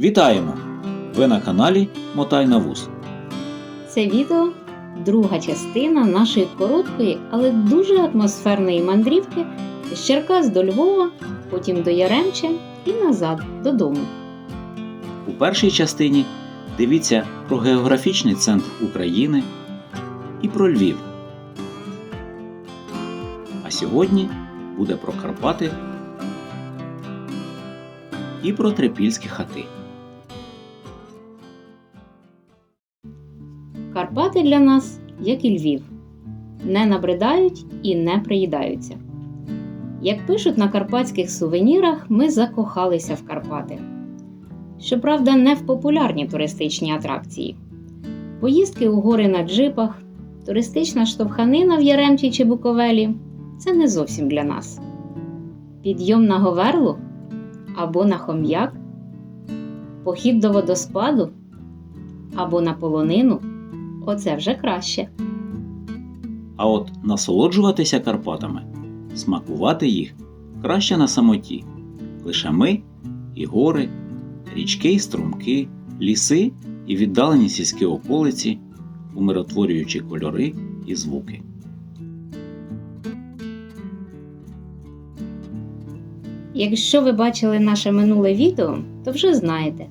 Вітаємо! Ви на каналі Мотай на вуз. Це відео друга частина нашої короткої, але дуже атмосферної мандрівки з Черкас до Львова, потім до Яремча і назад додому. У першій частині дивіться про географічний центр України і про Львів. А сьогодні буде про Карпати і про трипільські хати. Карпати для нас, як і Львів, не набридають і не приїдаються. Як пишуть на карпатських сувенірах, ми закохалися в Карпати. Щоправда, не в популярні туристичні атракції. Поїздки у гори на джипах, туристична штовханина в Яремчі чи Буковелі це не зовсім для нас. Підйом на Говерлу або на хом'як, похід до водоспаду або на полонину оце вже краще. А от насолоджуватися Карпатами, смакувати їх краще на самоті. Лише ми і гори, річки і струмки, ліси і віддалені сільські околиці, умиротворюючі кольори і звуки. Якщо ви бачили наше минуле відео, то вже знаєте,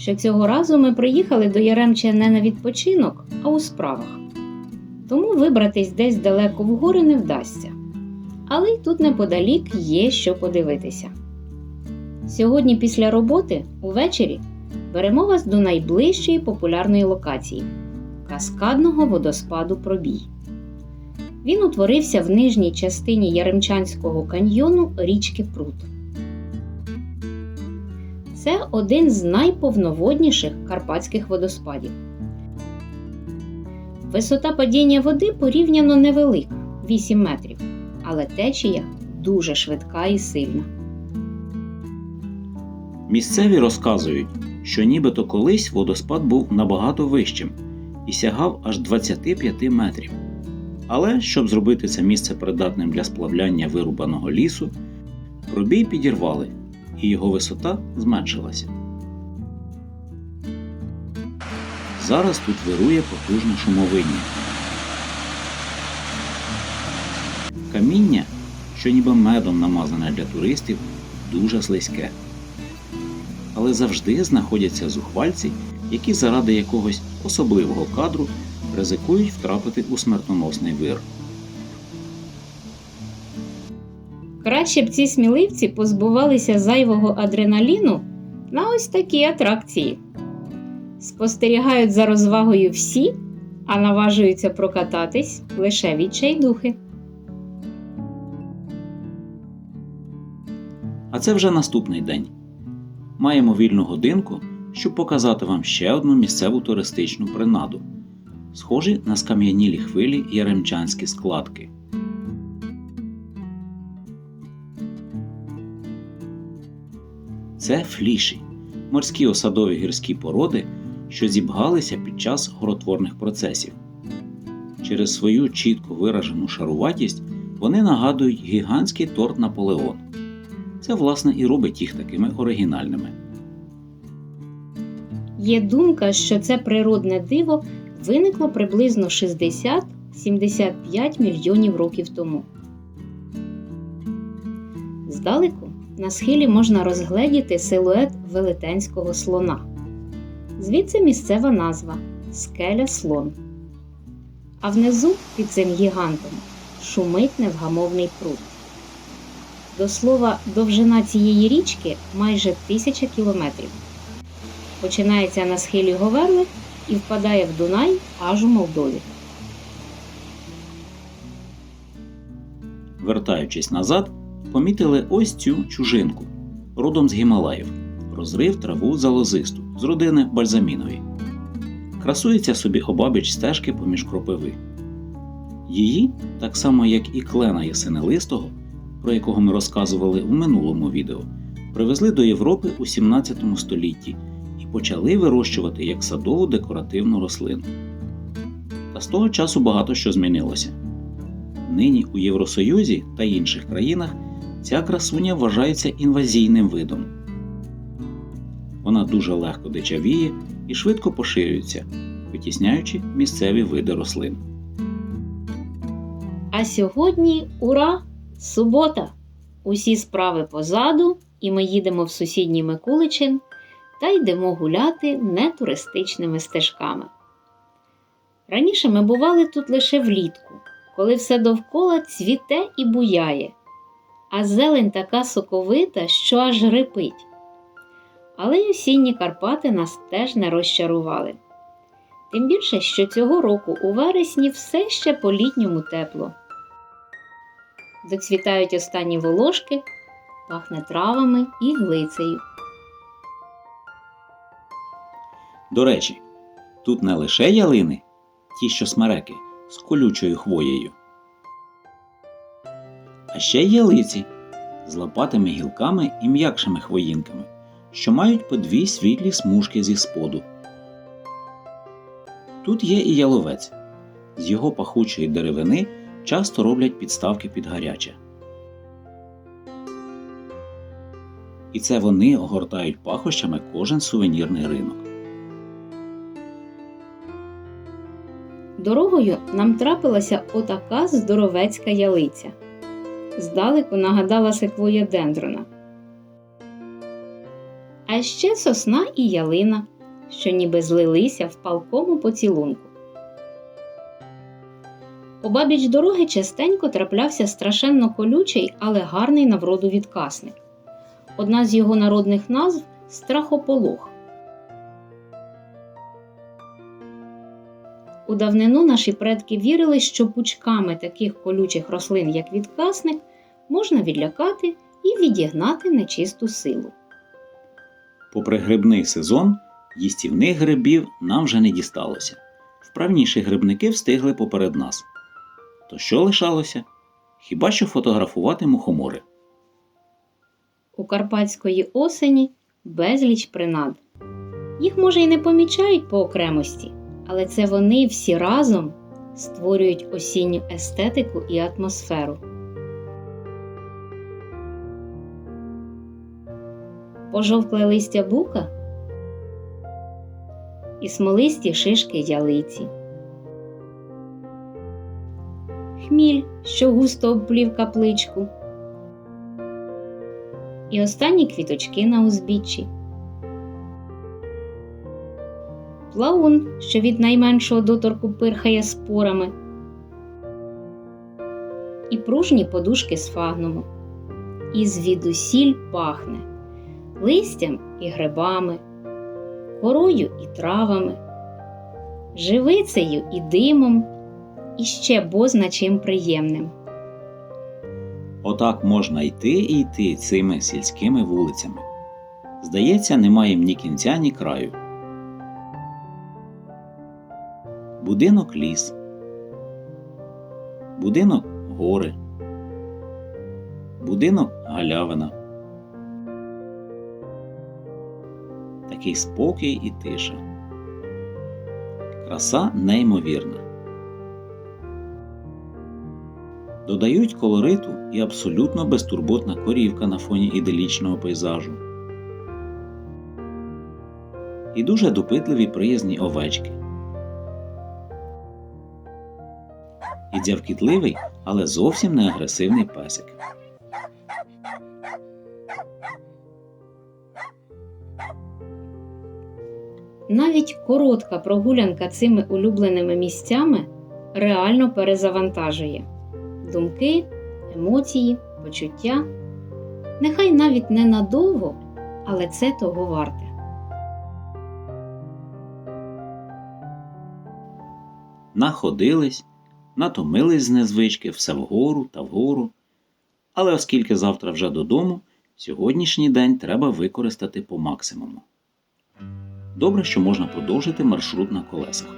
що цього разу ми приїхали до Яремча не на відпочинок, а у справах. Тому вибратись десь далеко в гори не вдасться. Але й тут неподалік є що подивитися. Сьогодні після роботи, увечері, беремо вас до найближчої популярної локації каскадного водоспаду Пробій. Він утворився в нижній частині Яремчанського каньйону річки Прут. Це один з найповноводніших карпатських водоспадів. Висота падіння води порівняно невелика 8 метрів, але течія дуже швидка і сильна. Місцеві розказують, що нібито колись водоспад був набагато вищим і сягав аж 25 метрів. Але щоб зробити це місце придатним для сплавляння вирубаного лісу, пробій підірвали, і його висота зменшилася. Зараз тут вирує потужне шумовиння. Каміння, що ніби медом намазане для туристів, дуже слизьке. Але завжди знаходяться зухвальці, які заради якогось особливого кадру ризикують втрапити у смертоносний вир. Краще б ці сміливці позбувалися зайвого адреналіну на ось такі атракції. Спостерігають за розвагою всі, а наважуються прокататись лише відчайдухи. А це вже наступний день. Маємо вільну годинку, щоб показати вам ще одну місцеву туристичну принаду, схожі на скам'янілі хвилі яремчанські складки. Це фліші морські осадові гірські породи, що зібгалися під час горотворних процесів. Через свою чітко виражену шаруватість вони нагадують гігантський торт Наполеон. Це, власне, і робить їх такими оригінальними. Є думка, що це природне диво виникло приблизно 60-75 мільйонів років тому. Здалеку на схилі можна розгледіти силует велетенського слона. Звідси місцева назва скеля слон. А внизу під цим гігантом шумить невгамовний пруд. До слова, довжина цієї річки майже тисяча кілометрів. Починається на схилі Говерли і впадає в Дунай аж у Молдові. Вертаючись назад, помітили ось цю чужинку, родом з Гімалаїв, розрив траву залозисту з родини бальзамінові. Красується собі обабіч стежки поміж кропиви. Її, так само як і клена ясенелистого, про якого ми розказували у минулому відео, привезли до Європи у 17 столітті і почали вирощувати як садову декоративну рослину. Та з того часу багато що змінилося. Нині у Євросоюзі та інших країнах ця красуня вважається інвазійним видом. Вона дуже легко дичавіє і швидко поширюється, витісняючи місцеві види рослин. А сьогодні ура! Субота! Усі справи позаду, і ми їдемо в сусідній Микуличин та йдемо гуляти нетуристичними стежками. Раніше ми бували тут лише влітку, коли все довкола цвіте і буяє, а зелень така соковита, що аж рипить. Але й осінні Карпати нас теж не розчарували. Тим більше, що цього року у вересні все ще по-літньому тепло. Доцвітають останні волошки, пахне травами і глицею. До речі, тут не лише ялини, ті, що смереки, з колючою хвоєю, ще й ялиці з лопатими гілками і м'якшими хвоїнками, що мають по дві світлі смужки зі споду. Тут є і яловець. З його пахучої деревини часто роблять підставки під гаряче. І це вони огортають пахощами кожен сувенірний ринок. Дорогою нам трапилася отака здоровецька ялиця. Здалеку нагадала секвоя дендрона. А ще сосна і ялина, що ніби злилися в палкому поцілунку. Обабіч дороги частенько траплявся страшенно колючий, але гарний на вроду відкасник. Одна з його народних назв страхополох. У давнину наші предки вірили, що пучками таких колючих рослин, як відкасник, можна відлякати і відігнати нечисту силу. Попри грибний сезон, їстівних грибів нам вже не дісталося. Вправніші грибники встигли поперед нас. То що лишалося? Хіба що фотографувати мухомори. У карпатської осені безліч принад. Їх, може, і не помічають по окремості, але це вони всі разом створюють осінню естетику і атмосферу. Пожовкле листя бука і смолисті шишки ялиці. Хміль, що густо обплів капличку. І останні квіточки на узбіччі. Плаун, що від найменшого доторку пирхає спорами, і пружні подушки з фагнуму. І звідусіль пахне листям і грибами, корою і травами, живицею і димом, і ще бозна чим приємним. Отак можна йти і йти цими сільськими вулицями. Здається, немає ні кінця, ні краю. Будинок ліс. Будинок гори. Будинок галявина. Такий спокій і тиша. Краса неймовірна. Додають колориту і абсолютно безтурботна корівка на фоні іделічного пейзажу. І дуже допитливі приязні овечки. І дзявкітливий, але зовсім не агресивний песик. Навіть коротка прогулянка цими улюбленими місцями реально перезавантажує думки, емоції, почуття. Нехай навіть ненадовго, але це того варте. Находились, натомились з незвички все вгору та вгору. Але оскільки завтра вже додому, сьогоднішній день треба використати по максимуму. Добре, що можна продовжити маршрут на колесах.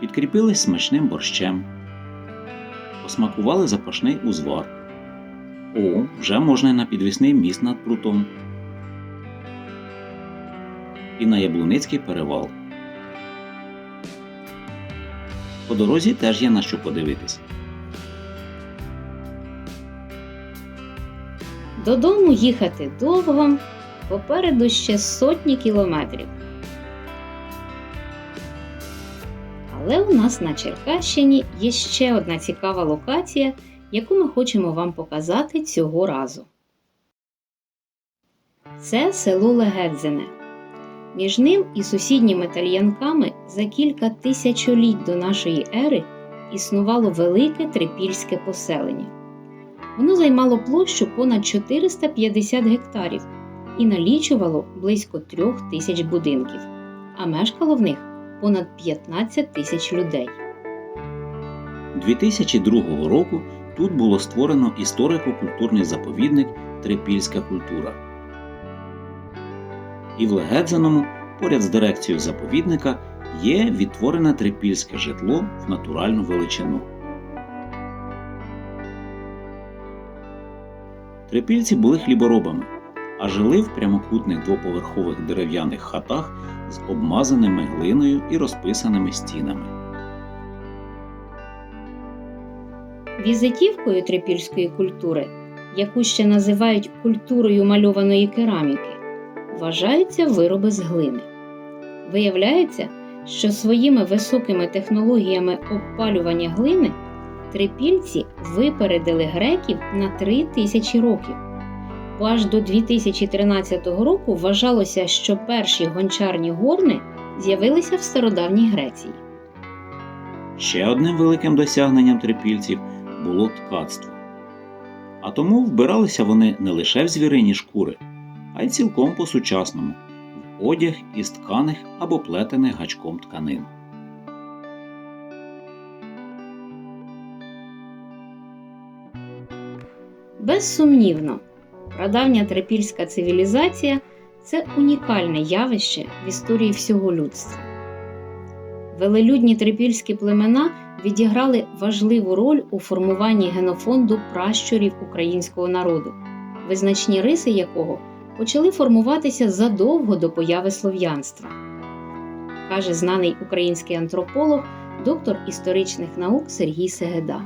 Підкріпились смачним борщем, посмакували запашний узвар. О, вже можна на підвісний міст над прутом. І на Яблуницький перевал. По дорозі теж є на що подивитись. Додому їхати довго, попереду ще сотні кілометрів. Але у нас на Черкащині є ще одна цікава локація, яку ми хочемо вам показати цього разу. Це село Легедзине. Між ним і сусідніми тальянками за кілька тисячоліть до нашої ери існувало велике трипільське поселення. Воно займало площу понад 450 гектарів і налічувало близько трьох тисяч будинків, а мешкало в них понад 15 тисяч людей. 2002 року тут було створено історико-культурний заповідник Трипільська культура. І в Легедзаному, поряд з дирекцією заповідника, є відтворене трипільське житло в натуральну величину. Трипільці були хліборобами, а жили в прямокутних двоповерхових дерев'яних хатах з обмазаними глиною і розписаними стінами. Візитівкою трипільської культури, яку ще називають культурою мальованої кераміки, вважаються вироби з глини. Виявляється, що своїми високими технологіями обпалювання глини трипільці випередили греків на три тисячі років. Бо аж до 2013 року вважалося, що перші гончарні горни з'явилися в стародавній Греції. Ще одним великим досягненням трипільців було ткацтво. А тому вбиралися вони не лише в звірині шкури, а й цілком по-сучасному в одяг із тканих або плетених гачком тканин. Безсумнівно, прадавня трипільська цивілізація це унікальне явище в історії всього людства. Велелюдні трипільські племена відіграли важливу роль у формуванні генофонду пращурів українського народу, визначні риси якого почали формуватися задовго до появи слов'янства, каже знаний український антрополог, доктор історичних наук Сергій Сегеда.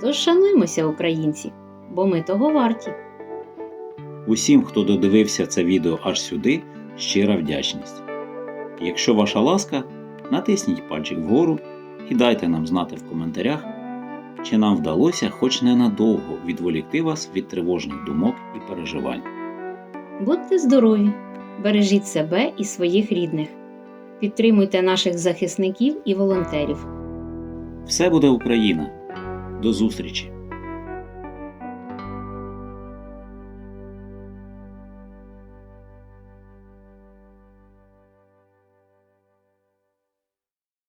Тож шануймося, українці, бо ми того варті. Усім, хто додивився це відео аж сюди, щира вдячність. Якщо ваша ласка, натисніть пальчик вгору і дайте нам знати в коментарях, чи нам вдалося хоч ненадовго відволікти вас від тривожних думок і переживань. Будьте здорові, бережіть себе і своїх рідних, підтримуйте наших захисників і волонтерів. Все буде Україна! До зустрічі!